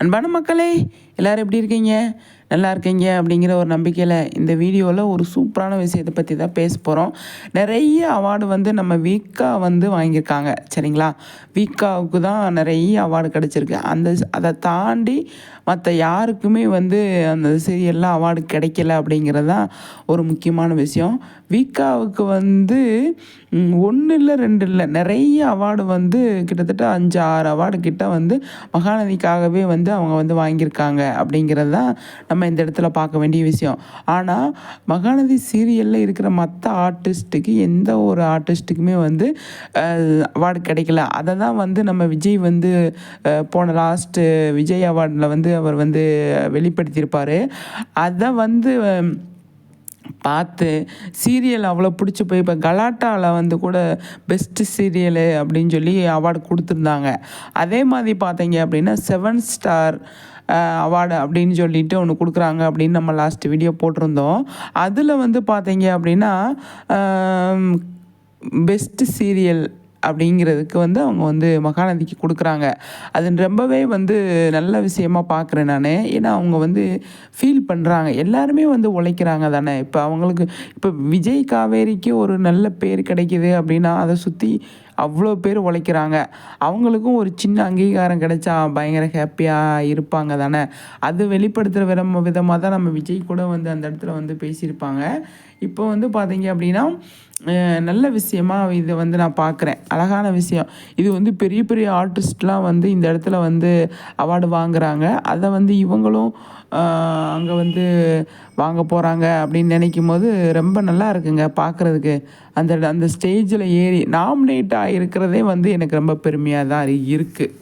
அன்பான மக்களே எல்லோரும் எப்படி இருக்கீங்க? நல்லா இருக்கீங்க? அப்படிங்கிற ஒரு நம்பிக்கையில் இந்த வீடியோவில் ஒரு சூப்பரான விஷயத்தை பற்றி தான் பேச போகிறோம் நிறைய அவார்டு வந்து நம்ம வீக்கா வந்து வாங்கியிருக்காங்க. சரிங்களா? வீக்காவுக்கு தான் நிறைய அவார்டு கிடச்சிருக்கு. அந்த அதை தாண்டி மற்ற யாருக்குமே வந்து அந்த சீரியலில் அவார்டு கிடைக்கல அப்படிங்கிறது தான் ஒரு முக்கியமான விஷயம். வீக்காவுக்கு வந்து ஒன்று இல்லை ரெண்டு இல்லை நிறைய அவார்டு வந்து கிட்டத்தட்ட அஞ்சு ஆறு அவார்டு கிட்ட வந்து மகாநதிக்காகவே வந்து அவங்க வந்து வாங்கியிருக்காங்க. அப்படிங்கிறது தான் நம்ம இந்த இடத்துல பார்க்க வேண்டிய விஷயம். ஆனால் மகாநதி சீரியலில் இருக்கிற மற்ற ஆர்டிஸ்ட்டுக்கு எந்த ஒரு ஆர்டிஸ்ட்டுக்குமே வந்து அவார்டு கிடைக்கல. அதை தான் வந்து நம்ம விஜய் வந்து போன லாஸ்ட்டு விஜய் அவார்டில் வந்து அவர் வந்து வெளிப்படுத்தியிருப்பார். அதை வந்து பார்த்து சீரியல் அவ்வளோ பிடிச்சி போய் இப்போ கலாட்டாவில் வந்து கூட பெஸ்ட்டு சீரியலு அப்படின்னு சொல்லி அவார்டு கொடுத்துருந்தாங்க. அதே மாதிரி பார்த்தீங்க அப்படின்னா செவன் ஸ்டார் அவார்டு அப்படின்னு சொல்லிட்டு ஒன்று கொடுக்குறாங்க அப்படின்னு நம்ம லாஸ்ட் வீடியோ போட்டிருந்தோம். அதில் வந்து பார்த்தீங்க அப்படின்னா பெஸ்ட்டு சீரியல் அப்படிங்கிறதுக்கு வந்து அவங்க வந்து மகாநதிக்கு கொடுக்குறாங்க. அது ரொம்பவே வந்து நல்ல விஷயமா பார்க்குறேன் நான். ஏன்னா அவங்க வந்து ஃபீல் பண்ணுறாங்க எல்லாருமே வந்து உழைக்கிறாங்க தானே. இப்போ அவங்களுக்கு இப்போ விஜய் காவேரிக்கு ஒரு நல்ல பேர் கிடைக்கிது அப்படின்னா அதை சுற்றி அவ்வளோ பேர் உழைக்கிறாங்க. அவங்களுக்கும் ஒரு சின்ன அங்கீகாரம் கிடைச்சா பயங்கர ஹாப்பியாக இருப்பாங்க தானே. அது வெளிப்படுத்துகிற விதம் விதமாக தான் நம்ம விஜய் கூட வந்து அந்த இடத்துல வந்து பேசியிருப்பாங்க. இப்போ வந்து பார்த்தீங்க அப்படின்னா நல்ல விஷயமா இதை வந்து நான் பார்க்குறேன் அழகான விஷயம். இது வந்து பெரிய பெரிய ஆர்டிஸ்ட்லாம் வந்து இந்த இடத்துல வந்து அவார்டு வாங்குகிறாங்க அதை வந்து இவங்களும் அங்கே வந்து வாங்க போகிறாங்க அப்படின்னு நினைக்கும் போது ரொம்ப நல்லா இருக்குங்க பார்க்குறதுக்கு அந்த அந்த ஸ்டேஜில் ஏறி நாமினேட் ஆகிருக்கிறதே வந்து எனக்கு ரொம்ப பெருமையாக தான் இருக்குது